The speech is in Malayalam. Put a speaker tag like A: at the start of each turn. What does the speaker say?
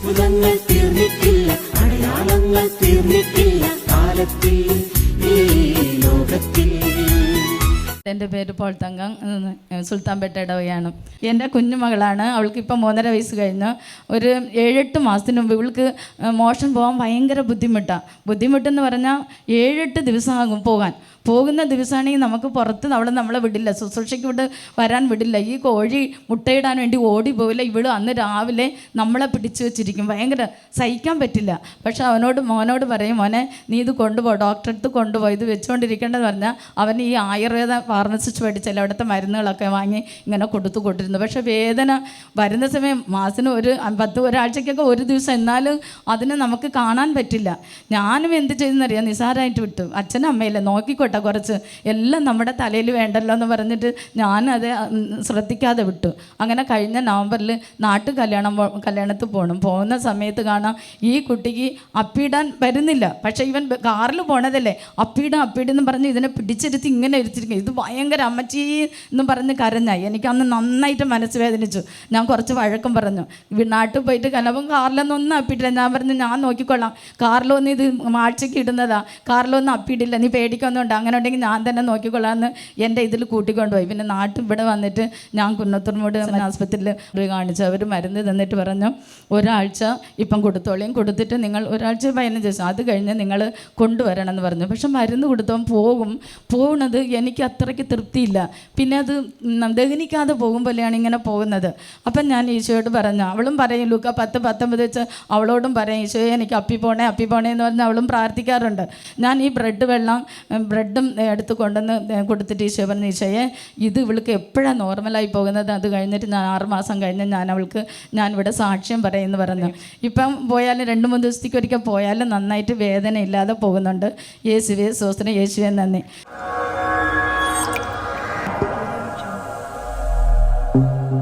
A: അത്ഭുതങ്ങൾ തീർന്നിട്ടില്ല അടയാളങ്ങൾ തീർന്നിട്ടില്ല കാലത്തിൽ
B: എന്റെ പേര് പോൾ തങ്കം സുൽത്താൻപേട്ട ഇടവയാണ്. എന്റെ കുഞ്ഞുമകളാണ് അവൾക്ക് ഇപ്പം മൂന്നര വയസ്സ് കഴിഞ്ഞു. ഒരു ഏഴെട്ട് മാസത്തിന് മുമ്പ് ഇവൾക്ക് മോഷൻ പോകാൻ ഭയങ്കര ബുദ്ധിമുട്ടാണ് ബുദ്ധിമുട്ടെന്ന് പറഞ്ഞാൽ ഏഴെട്ട് ദിവസമാകും പോകാൻ. പോകുന്ന ദിവസമാണെങ്കിൽ നമുക്ക് പുറത്ത് അവിടെ നമ്മളെ വിടില്ല. ശുശ്രൂഷയ്ക്ക് ഇവിടെ വരാൻ വിടില്ല. ഈ കോഴി മുട്ടയിടാൻ വേണ്ടി ഓടി പോവില്ല ഇവൾ അന്ന് രാവിലെ നമ്മളെ പിടിച്ചു വെച്ചിരിക്കും. ഭയങ്കര സഹിക്കാൻ പറ്റില്ല. പക്ഷെ അവനോട് മോനോട് പറയും മോനെ നീ ഇത് കൊണ്ടുപോ. ഡോക്ടറെ അടുത്ത് കൊണ്ടുപോയി. ഇത് വെച്ചുകൊണ്ടിരിക്കേണ്ടതെന്ന് പറഞ്ഞാൽ അവൻ ഈ ആയുർവേദ ഫാർമസിസ്റ്റ് പഠിച്ചല്ല അവിടുത്തെ മരുന്നുകളൊക്കെ വാങ്ങി ഇങ്ങനെ കൊടുത്തു കൊണ്ടിരുന്നു. പക്ഷേ വേദന വരുന്ന സമയം മാസത്തിന് ഒരു പത്ത് ഒരാഴ്ചയ്ക്കൊക്കെ ഒരു ദിവസം എന്നാലും അതിനെ നമുക്ക് കാണാൻ പറ്റില്ല. ഞാനും എന്ത് ചെയ്തെന്നറിയാം? നിസാരമായിട്ട് വിട്ടു. അച്ഛനും അമ്മയില്ല നോക്കിക്കോട്ടെ കുറച്ച്. എല്ലാം നമ്മുടെ തലയിൽ വേണ്ടല്ലോ എന്ന് പറഞ്ഞിട്ട് ഞാനത് ശ്രദ്ധിക്കാതെ വിട്ടു. അങ്ങനെ കഴിഞ്ഞ നവംബറിൽ നാട്ടു കല്യാണം കല്യാണത്തിൽ പോകണം പോകുന്ന സമയത്ത് കാണാം ഈ കുട്ടിക്ക് അപ്പിടാൻ വരുന്നില്ല. പക്ഷേ ഇവൻ കാറിൽ പോണതല്ലേ. അപ്പിടാം അപ്പിടെന്ന് പറഞ്ഞ് ഇതിനെ പിടിച്ചെടുത്ത് ഇങ്ങനെ ഇരുത്തിരിക്കും. ഇത് ഭയങ്കര അമ്മച്ചി എന്ന് പറഞ്ഞ് കരഞ്ഞായി. എനിക്ക് അന്ന് നന്നായിട്ട് മനസ്സ് വേദനിച്ചു ഞാൻ കുറച്ച് വഴക്കം പറഞ്ഞു. നാട്ടിൽ പോയിട്ട് കലപ്പം കാറിലൊന്നും ഒന്നും അപ്പിയിട്ടില്ല ഞാൻ പറഞ്ഞു ഞാൻ നോക്കിക്കൊള്ളാം. കാറിലൊന്നും ഇത് ആഴ്ചയ്ക്ക് ഇടുന്നതാ. കാറിലൊന്നും അപ്പിടില്ല. നീ പേടിക്കൊന്നുണ്ട്. അങ്ങനെ ഉണ്ടെങ്കിൽ ഞാൻ തന്നെ നോക്കിക്കൊള്ളാമെന്ന് എന്റെ ഇതിൽ കൂട്ടിക്കൊണ്ടുപോയി. പിന്നെ നാട്ടിൽ ഇവിടെ വന്നിട്ട് ഞാൻ കുന്നത്തൂർമൂട് ആസ്പത്രിയിൽ പോയി കാണിച്ചു. അവർ മരുന്ന് തന്നിട്ട് പറഞ്ഞു ഒരാഴ്ച ഇപ്പം കൊടുത്തോളിയും കൊടുത്തിട്ട് നിങ്ങൾ ഒരാഴ്ച പതിനഞ്ച് ദിവസം അത് കഴിഞ്ഞ് നിങ്ങൾ കൊണ്ടുവരണം എന്ന് പറഞ്ഞു. പക്ഷെ മരുന്ന് കൊടുത്തവൻ പോകും. പോകുന്നത് എനിക്ക് അത്രയ്ക്ക് തൃപ്തിയില്ല. പിന്നെ അത് ദഹനിക്കാതെ പോകും പോലെയാണ് ഇങ്ങനെ പോകുന്നത്. അപ്പം ഞാൻ ഈശോയോട് പറഞ്ഞു അവളും പറയും ലൂക്ക പത്ത് പത്തൊമ്പത് വെച്ച് അവളോടും പറയും ഈശോയെ എനിക്ക് അപ്പി പോണേ അപ്പി പോണേ എന്ന് പറഞ്ഞ് അവളും പ്രാർത്ഥിക്കാറുണ്ട്. ഞാൻ ഈ ബ്രെഡ് വെള്ളം ഉം, ബ്രെഡും എടുത്ത് കൊണ്ടുവന്ന് കൊടുത്തിട്ട് ഈശോ പറഞ്ഞ ഈശോയെ ഇത് ഇവൾക്ക് എപ്പോഴാണ് നോർമലായി പോകുന്നത്? അത് കഴിഞ്ഞിട്ട് ഞാൻ ആറുമാസം കഴിഞ്ഞ് ഞാൻ അവൾക്ക് ഞാൻ ഇവിടെ സാക്ഷ്യം പറയുമെന്ന് പറഞ്ഞു. ഇപ്പം പോയാലും രണ്ട് മൂന്ന് ദിവസത്തേക്ക് ഒരിക്കൽ പോയാലും നന്നായിട്ട് വേദന ഇല്ലാതെ പോകുന്നുണ്ട്. യേശുവെ സോസന യേശുവെ നന്ദി. Thank you.